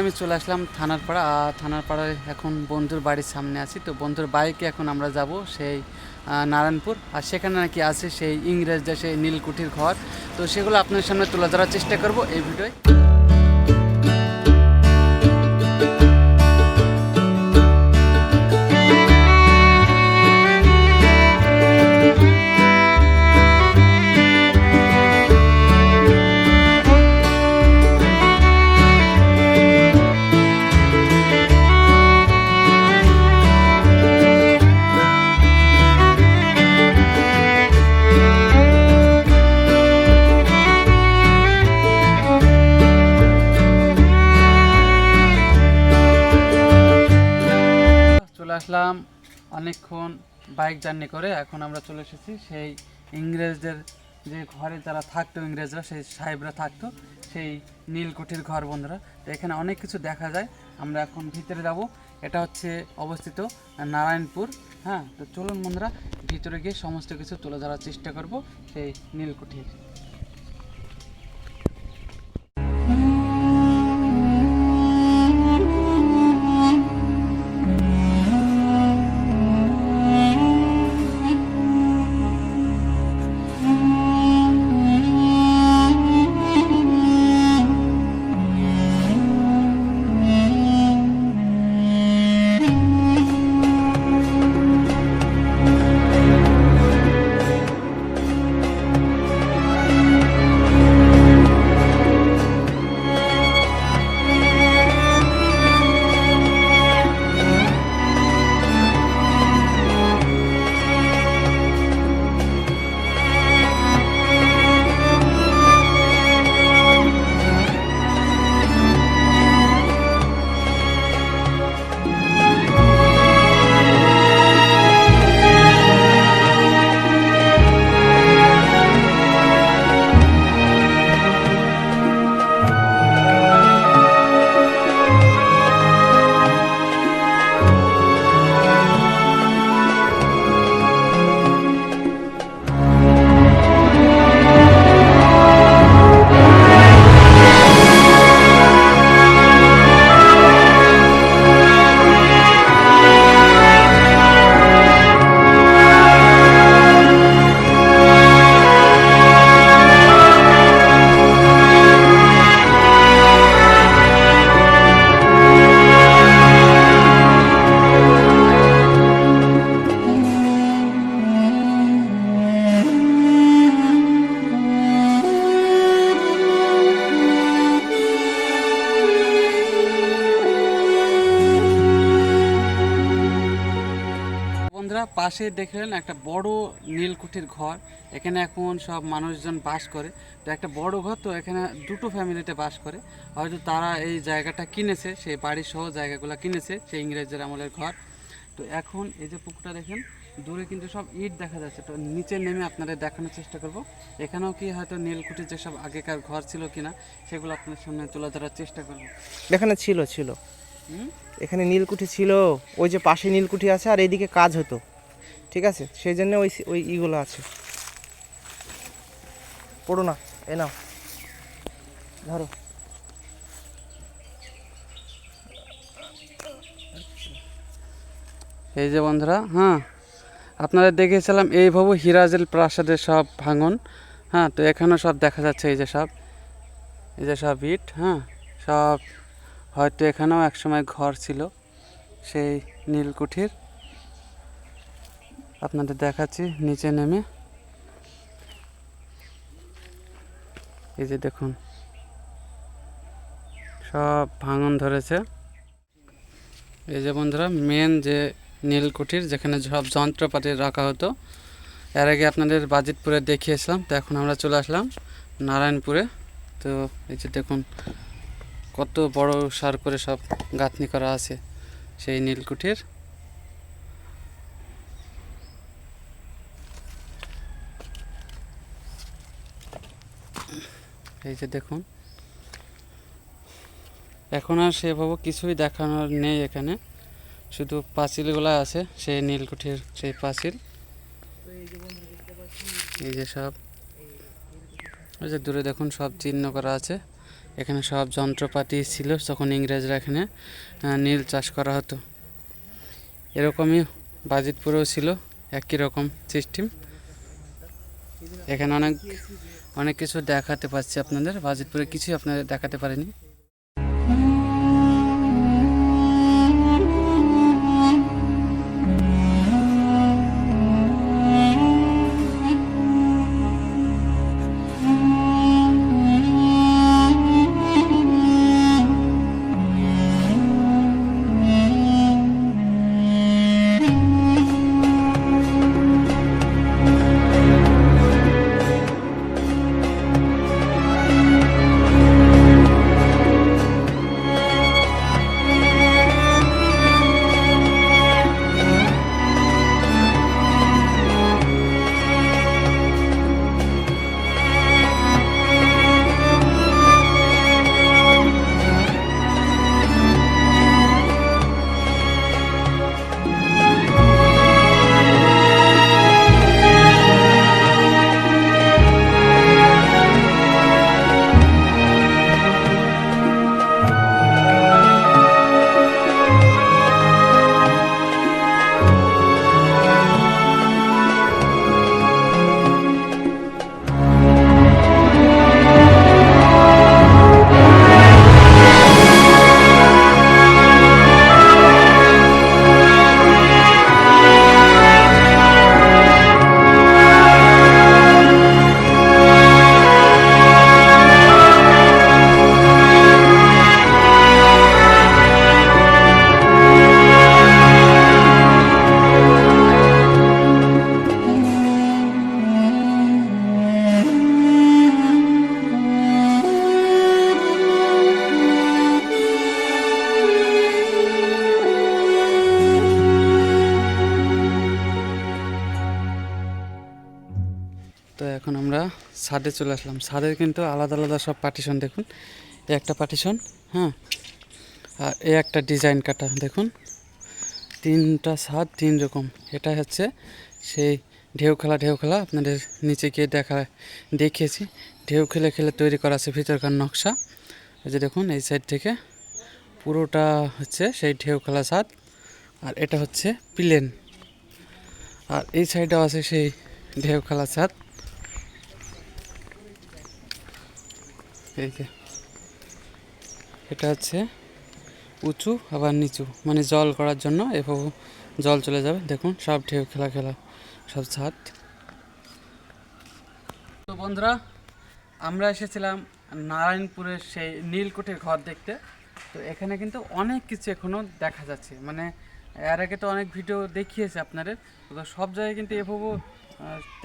আমি চলে আসলাম থানার পাড়া। আর থানার পাড়ায় এখন বন্ধুর বাড়ির সামনে আছি। তো বন্ধুর বাইকে এখন আমরা যাব সেই নারায়ণপুর। আর সেখানে নাকি আছে সেই ইংরেজদের সেই নীলকুঠির ঘর। তো সেগুলো আপনার সামনে তুলে ধরার চেষ্টা করব এই ভিডিওয়। চলে আসলাম। অনেকক্ষণ বাইক জার্নি করে এখন আমরা চলে এসেছি সেই ইংরেজদের যে ঘরে যারা থাকতো, ইংরেজরা, সেই সাহেবরা থাকতো, সেই নীলকুঠির ঘর বন্ধুরা। তো এখানে অনেক কিছু দেখা যায়। আমরা এখন ভিতরে যাব। এটা হচ্ছে অবস্থিত নারায়ণপুর। হ্যাঁ তো চলুন বন্ধুরা, ভিতরে গিয়ে সমস্ত কিছু তুলে ধরার চেষ্টা করব সেই নীলকুঠির। পাশে দেখলেন একটা বড় নীলকুঠির ঘর। এখানে এখন সব মানুষজন বাস করে। তো একটা বড় ঘর তো এখানে দুটো ফ্যামিলিতে বাস করে। হয়তো তারা এই জায়গাটা কিনেছে সেই বাড়ি সহ জায়গাগুলো কিনেছে সেই ইংরেজদের আমলের ঘর। তো এখন এই যে পুকুরটা দেখেন দূরে কিন্তু সব ইট দেখা যাচ্ছে। তো নিচে নেমে আপনাদের দেখানোর চেষ্টা করব। এখানেও কি হয়তো নীলকুঠির যেসব আগেকার ঘর ছিল কিনা সেগুলো আপনার সামনে তুলে ধরার চেষ্টা করব। এখানে ছিল ছিল। এখানে নীলকুঠি ছিল। ওই যে পাশে নীলকুঠি আছে আর এইদিকে কাজ হতো। ঠিক আছে? সেই জন্য ওই ওই ইগুলো আছে। পড়ো না, এ নাও। ধরো। এই যে বন্ধুরা হ্যাঁ? আপনাদের দেখেছিলাম এইভাবে হিরাজেল প্রাসাদের সব ভাঙন হ্যাঁ? তো এখানেও সব দেখা যাচ্ছে এই যে সব। এই যে সব ইট হ্যাঁ? সব হয়তো এখানেও একসময় ঘর ছিল, সেই নীলকুঠির। আপনাদের দেখাচ্ছি, নিচে নেমে। এই যে দেখুন, সব ভাঙন ধরেছে। এই যে বন্ধুরা মেন যে নীলকুঠির, যেখানে সব যন্ত্রপাতি রাখা হতো, এর আগে আপনাদের বাজিতপুরে দেখিয়েছিলাম, তো এখন আমরা চলে আসলাম নারায়ণপুরে। তো এই যে দেখুন, কত বড় সার করে সব গাঁথনি করা আছে সেই নীলকুঠির। এই যে দেখুন। এখন আর সেভাবে কিছুই দেখানোর নেই এখানে। শুধু পাঁচিলগুলো আছে, সেই নীলকুঠির সেই পাঁচিল। এই যে সব। ওই যে দূরে দেখুন সব চিহ্ন করা আছে। এখানে সব যন্ত্রপাতি ছিল তখন ইংরেজরা এখানে নীল চাষ করা হতো। এরকমই বাজিতপুরেও ছিল, একই রকম সিস্টেম এখানে অনেক অনেক কিছু দেখাতে পারছি আপনাদের। বাজিতপুরে কিছুই আপনাদের দেখাতে পারিনি। তো এখন আমরা ছাদে চলে আসলাম। ছাদের কিন্তু আলাদা আলাদা সব পার্টিশন দেখুন। এ একটা পার্টিশন হ্যাঁ? আর এ একটা ডিজাইন কাটা, দেখুন। তিনটা ছাদ, তিন রকম। এটা হচ্ছে সেই ঢেউ খেলা ঢেউ খেলা। আপনাদের নিচে গিয়ে দেখা, দেখিয়েছি। ঢেউ খেলে খেলে তৈরি করা আছে ভিতরকার নকশা। এই যে দেখুন, এই সাইড থেকে পুরোটা হচ্ছে সেই ঢেউ খেলা ছাদ। আর এটা হচ্ছে প্লেন। আর এই সাইডেও আছে সেই ঢেউ খেলা ছাদ। এই যে এটা হচ্ছে উঁচু আবার নিচু। মানে জল করার জন্য এভাবে জল চলে যাবে। দেখুন, সব ঢেউ খেলা খেলা, সব ছাদ। তো বন্ধুরা, আমরা এসেছিলাম নারায়ণপুরের সেই নীলকুঠির ঘর দেখতে। তো এখানে কিন্তু অনেক কিছু এখনও দেখা যাচ্ছে। মানে এর আগে তো অনেক ভিডিও দেখিয়েছে আপনাদের। তো সব জায়গায় কিন্তু এভাবে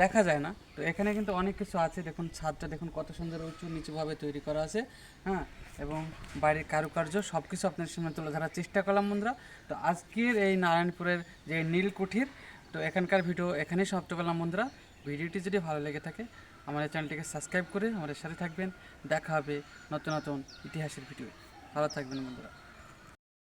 দেখা যায় না। তো এখানে কিন্তু অনেক কিছু আছে। দেখুন, ছাদটা দেখুন কত সুন্দর উঁচু নিচুভাবে তৈরি করা আছে হ্যাঁ? এবং বাড়ির কারুকার্য সব কিছু আপনাদের সামনে তুলে ধরার চেষ্টা করলাম বন্ধুরা। তো আজকের এই নারায়ণপুরের যে নীলকুঠির, তো এখানকার ভিডিও এখানেই সমাপ্ত করলাম বন্ধুরা। ভিডিওটি যদি ভালো লেগে থাকে, আমাদের চ্যানেলটিকে সাবস্ক্রাইব করে আমাদের সাথে থাকবেন। দেখা হবে নতুন নতুন ইতিহাসের ভিডিও ভালো থাকবেন বন্ধুরা।